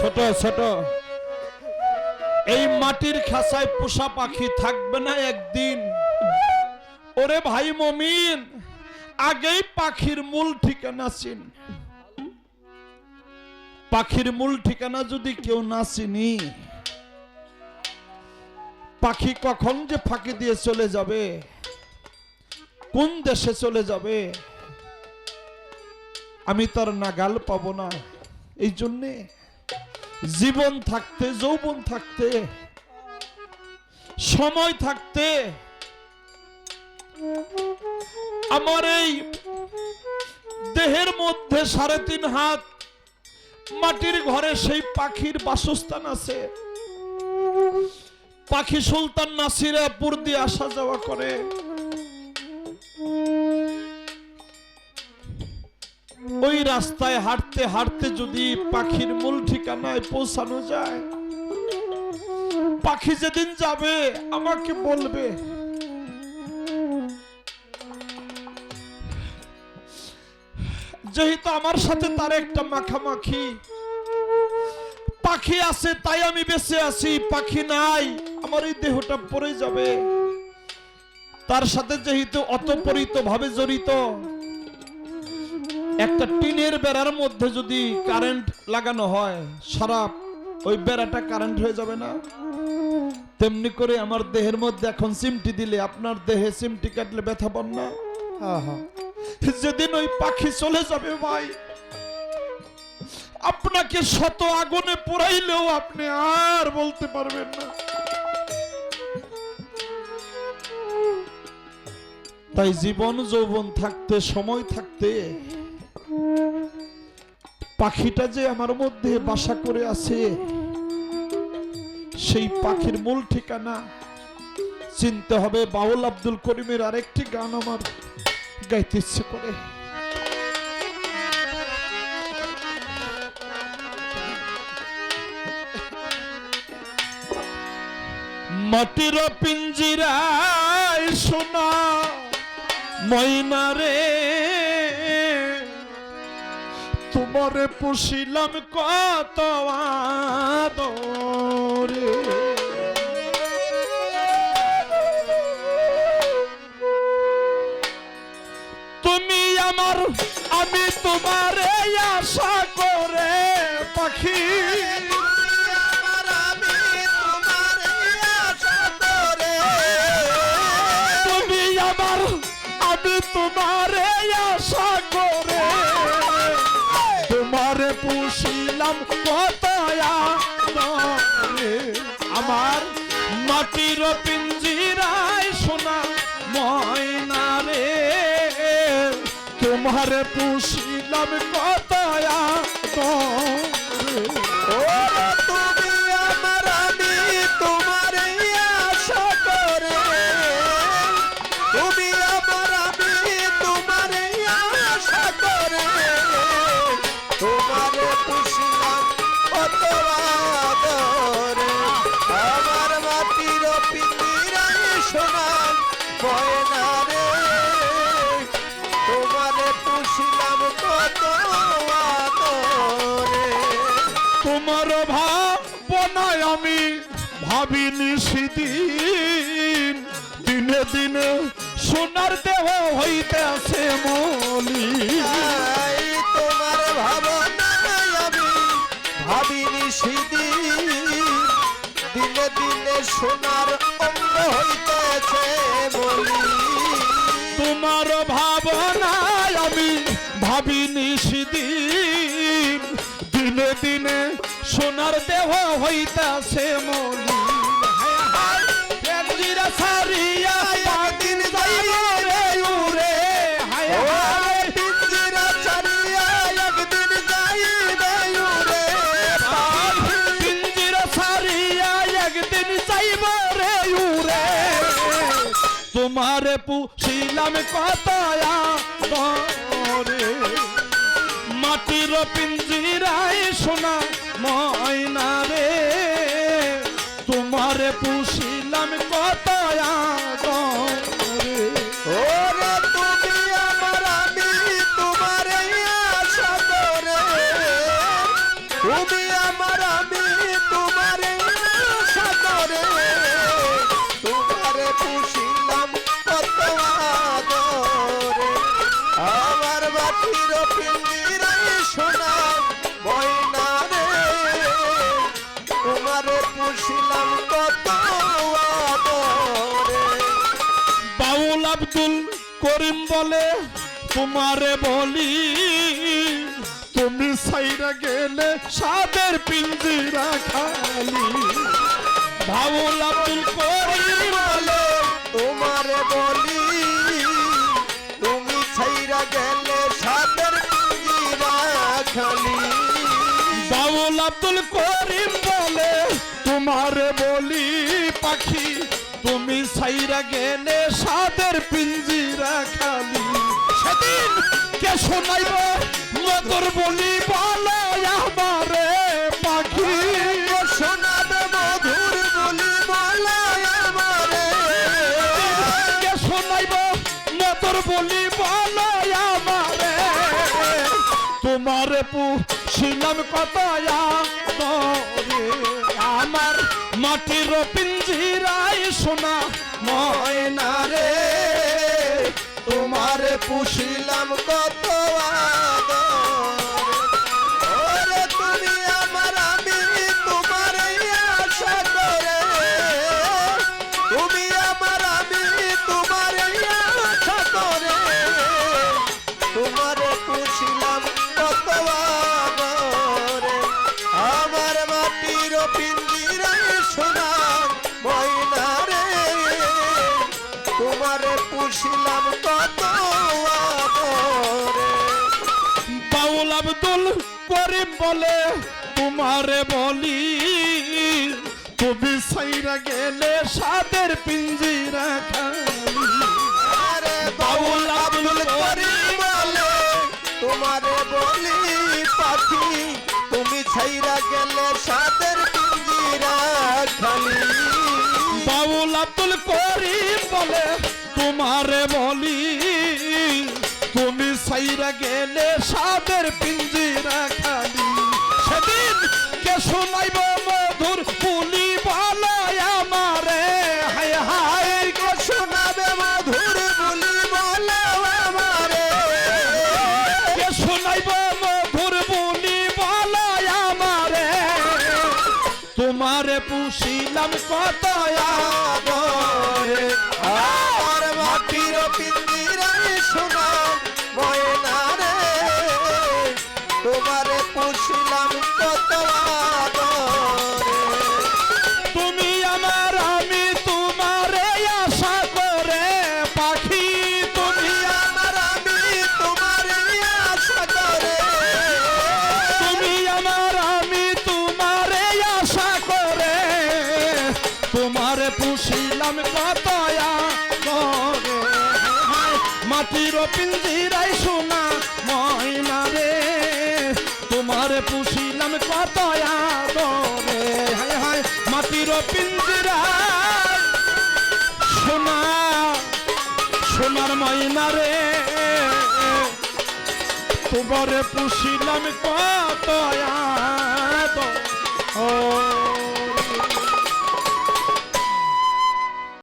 ছোট ছোট। এই মাটির খাসায় পোষা পাখি থাকবে না একদিন। ওরে ভাই মমিন, আগেই পাখির মূল ঠিকানা চিন। পাখির মূল ঠিকানা যদি কেউ না চিনি, পাখি কখন যে ফাঁকি দিয়ে চলে যাবে, কোন দেশে চলে যাবে? আমি তার নাগাল পাবো না। এই জন্যে জীবন থাকতে, যৌবন থাকতে, সময় থাকতে আমার এই দেহের মধ্যে সাড়ে তিন হাত মাটির ঘরে সেই পাখির বাসস্থান আছে। পাখি সুলতান নাসিরাপুর দিয়ে আসা যাওয়া করে। ওই রাস্তায় হাঁটতে হাঁটতে যদি পাখির মূল ঠিকানায় পৌঁছানো যায়, পাখি যেদিন যাবে, আমাকে বলবে। যেহেতু আমার সাথে তার একটা মাখামাখি, পাখি আছে, তাই আমি বেঁচে আছি, পাখি নাই, আমার এই দেহটা পড়ে যাবে। তার সাথে যেহেতু অতপরিত ভাবে জড়িত একটা টিনের বেড়ার মধ্যে যদি কারেন্ট লাগানো হয় সারা ওই বেড়াটা কারেন্ট হয়ে যাবে না? তেমনি করে আমার দেহের মধ্যে এখন সিমটি দিলে আপনার দেহে সিমটি কাটলে ব্যথা পান না? যেদিন ওই পাখি চলে যাবে ভাই আপনাকে শত আগুনে পোড়াইলেও আপনি আর বলতে পারবেন না। তাই জীবন যৌবন থাকতে সময় থাকতে পাখিটা যে আমার মধ্যে বাসা করে আছে, সেই পাখির মূল ঠিকানা চিনতে হবে। বাউল আব্দুল করিমের আরেকটি গান আমার গাইতে ইচ্ছে করে। মাটির পিঞ্জিরায় সোনা, ময়না রে। তোমারে পুষিলাম কত তুমি আমার, আমি তোমারে আশা করে পাখি। তুমি আমার, আমি তোমারে আশা তোমারে পুষিলাম কত। আমার মাটির পিঞ্জিরায় সোনা ময়না ভাবিনি সেদিন দিনে দিনে সোনার দেহ হইতে আছে মলি তোমার ভাবনায় আমি ভাবিনি সেদিন দিনে দিনে সোনার অঙ্গ হইতেছে বলি তোমার ভাবনায় আমি ভাবিনি সেদিন দিনে দিনে সোনার দেহ হইতে আছে মলি পেঞ্জিরা সারিয়া রে উরে হায় হায় উরে তোমারে পুষিলাম কত আদরে মাটির পিঞ্জিরায় সোনা ময়না রে তোমারে পুষিলাম কত করিম বলে, তোমারে বলি, তুমি সাইরা গেলে সাদের পিঞ্জিরা খালি। বাউল আব্দুল করিম বলে, তোমারে বলি, তুমি ছাইরা গেলে সাদের পিঞ্জিরা খালি। বাউল আব্দুল করিম সাইরা গেলে সাদের পিঞ্জিরা খালি। সেদিন কে শোনাইব মধুর বলি বলো আমারে পাখি। শোনাবে মধুর বলি বলায় আমারে? কে শোনাইব মধুর বলি বলো আমারে? তোমারে পুছিলাম কত আমার মাটির পিঞ্জিরাই সোনা। ময়না পুষিলাম কত বাউল আব্দুল করিম বলে তোমারে বলি তুমি সাইরা গেলে সাদের পিঞ্জিরা খালি। বাউল আব্দুল করিম বলে তোমারে বলি পাখি তুমি ছাইরা গেলে সাদের পিঞ্জিরা খালি। বাউল আব্দুল করিম বলে তোমারে বলি, তুমি সাইরা গেলে সাদের পিঞ্জিরা খালি সেদিন কে শোনাইব মধুর পুলি বলো আমারে। হায় হায়, কে শোনাবে মধুর বলি বলো আমারে। কে শোনাইব মধুর বুলি বলো আমারে। তোমারে পুষিলাম কত কত তুমি আমার আমি তোমারে আশা করে পাখি। তুমি আমার আমি তোমার আশা করে। তুমি আমার আমি তোমারে আশা করে। তোমারে পুষিলাম কত মাটির পিঞ্জিরাই সোনা সোনার ময়না রে। তোমারে পুষিলাম কত আদরে